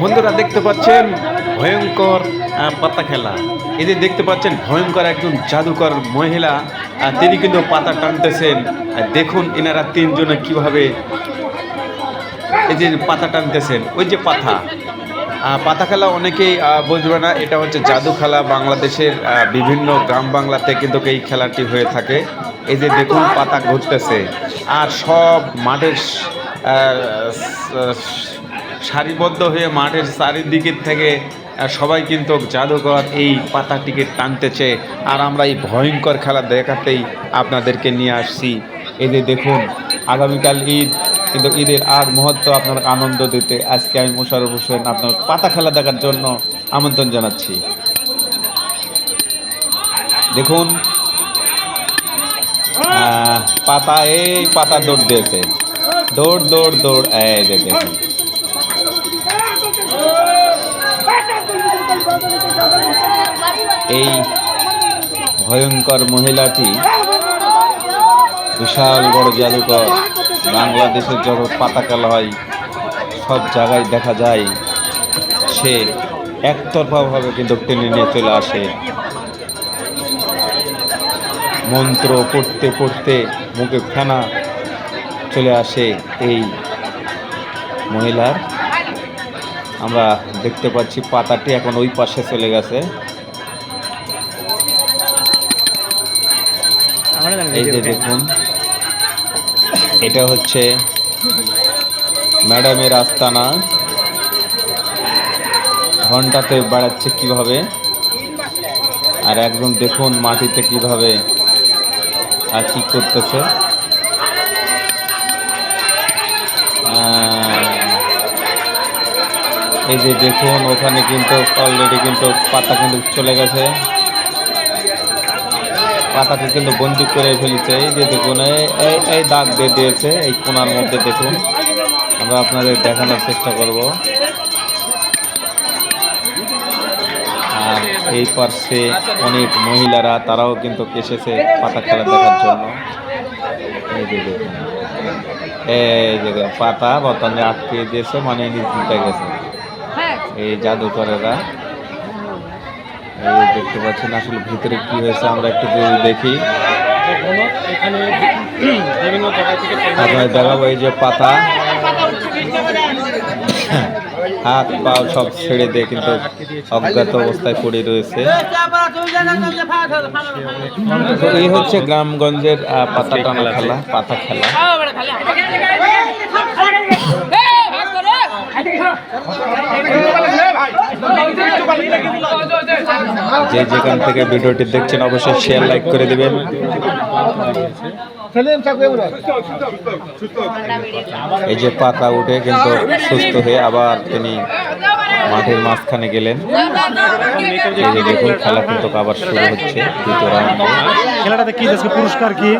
বন্ধুরা দেখতে পাচ্ছেন ভয়ঙ্কর পাতা খেলা। এই যে দেখতে পাচ্ছেন, ভয়ঙ্কর একজন জাদুকর মহিলা তিনি কিন্তু পাতা টানতেছেন। দেখুন এনারা তিনজনে কীভাবে এই যে পাতা টানতেছেন। ওই যে পাতা। পাতা খেলা অনেকেই বুঝবে না, এটা হচ্ছে জাদু খেলা। বাংলাদেশের বিভিন্ন গ্রাম বাংলাতে কিন্তু এই খেলাটি হয়ে থাকে। এই যে দেখুন পাতা ঘুরতেছে। আর সব মাঠের সারিবদ্ধ হয়ে মাঠের চারিদিকের থেকে সবাই কিন্তু জাদুঘর এই পাতাটিকে টানতেছে। আর আমরা এই ভয়ঙ্কর খেলা দেখাতেই আপনাদেরকে নিয়ে আসছি। এই যে দেখুন, আগামীকাল ঈদ, কিন্তু ঈদের আর মুহূর্ত আপনার আনন্দ দিতে আজকে আমি মোশারফ হোসেন আপনার পাতা খেলা দেখার জন্য আমন্ত্রণ জানাচ্ছি। দেখুন পাতা, এই পাতা দৌড় দিয়েছে। দৌড় দৌড় দৌড়, এই দেখুন। এই ভয়ঙ্কর মহিলাটি বিশাল বড় জাদুকর, বাংলাদেশের যত পাতা খেলা হয় সব জায়গায় দেখা যায়, সে একতরফাভাবে কিন্তু টেনে নিয়ে চলে আসে। মন্ত্র পড়তে পড়তে মুখে ফেনা চলে আসে এই মহিলার। আমরা দেখতে পাচ্ছি পাতাটি এখন ওই পাশে চলে গেছে। এই যে দেখুন এটা হচ্ছে ম্যাডামের আস্তানা। ঘন্টাতে বেড়াচ্ছে কীভাবে? আর একজন দেখুন মাটিতে কীভাবে আর কি করতেছে। এই যে দেখুন, ওখানে কিন্তু অলরেডি কিন্তু পাতা কিন্তু চলে গেছে। পাতাকে কিন্তু বন্দি করে ফেলেছে। এই যে দেখুন, এই- এই দাগ দিয়ে দিয়েছে, এই কোনার মধ্যে দেখুন। আমরা আপনাদের দেখানোর চেষ্টা করব। আর এই পার্শ্বে অনেক মহিলারা, তারাও কিন্তু এসেছে পাতা খেলা দেখার জন্য। এই যে দেখুন, এই যে পাতা বর্তমানে আটকে দিয়েছে মানে দিতে গেছে। এই জাদুকরেরা। এই দেখতে পাচ্ছেন আসলে ভিতরে কি হয়েছে, আমরা একটু দেখি। আপনার দেখাবো এই যে পাতা। হাত পা সব ছেড়ে দিয়ে কিন্তু অজ্ঞাত অবস্থায় পড়ে রয়েছে। এই হচ্ছে গ্রামগঞ্জের পাতা টানা খেলা, পাতা খেলা। যে যেখান থেকে ভিডিওটি দেখছেন, অবশ্যই শেয়ার লাইক করে দিবেন। এই যে পাতা উঠে কিন্তু সুস্থ হয়ে আবার তিনি মাঠের মাঝখানে গেলেন। দেখুন, খেলা কিন্তু আবার শুরু হচ্ছে খেলাটাতে কি পুরস্কার কি?